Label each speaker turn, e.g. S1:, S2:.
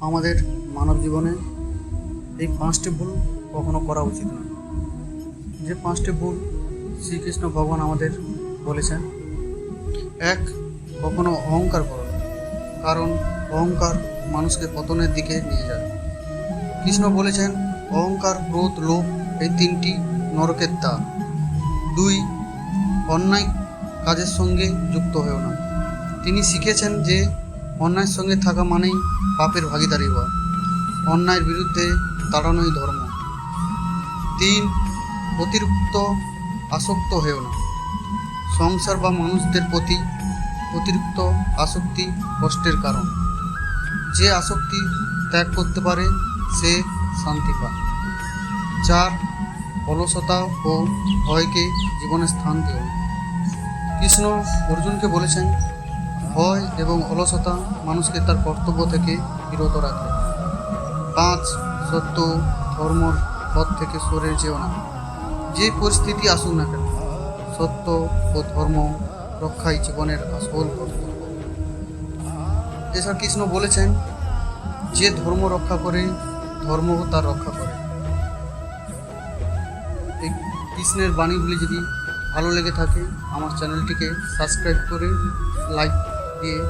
S1: আমাদের মানব জীবনে এই পাঁচটি ভুল কখনো করা উচিত নয়। যে পাঁচটি ভুল শ্রীকৃষ্ণ ভগবান আমাদের বলেছেন, এক, কখনো অহংকার করো কারণ অহংকার মানুষকে পতনের দিকে নিয়ে যায় কৃষ্ণ বলেছেন, অহংকার, ক্রোধ, লোভ এই তিনটি নরকের দ্বার। দুই, অন্যায় কাজের সঙ্গে যুক্ত হয়েও না। তিনি শিখেছেন যে অন্যায়ের সঙ্গে থাকা মানেই পাপের ভাগিদারি হওয়া। অন্যায়ের বিরুদ্ধে দাঁড়ানোই ধর্ম। তিন, অতিরিক্ত আসক্ত হয়েও না। সংসার বা মানুষদের প্রতি অতিরিক্ত আসক্তি কষ্টের কারণ। যে আসক্তি ত্যাগ করতে পারে, সে শান্তি পায়। চার, অলসতা ও ভয়কে জীবনে স্থান দিও। না। কৃষ্ণ অর্জুনকে বলেছেন ভয় এবং অলসতা মানুষকে তার কর্তব্য থেকে বিরত রাখে। পাঁচ, সত্য ধর্মর পথ থেকে সরে যেও না। যে পরিস্থিতি আসুক না কেন, সত্য ও ধর্ম রক্ষাই জীবনের আসল কর্তব্য এছাড়া কৃষ্ণ বলেছেন, যে ধর্ম রক্ষা করে, ধর্ম তার রক্ষা করে। এই কৃষ্ণের বাণীগুলি যদি ভালো লেগে থাকে, আমার চ্যানেলটিকে সাবস্ক্রাইব করে, লাইক you.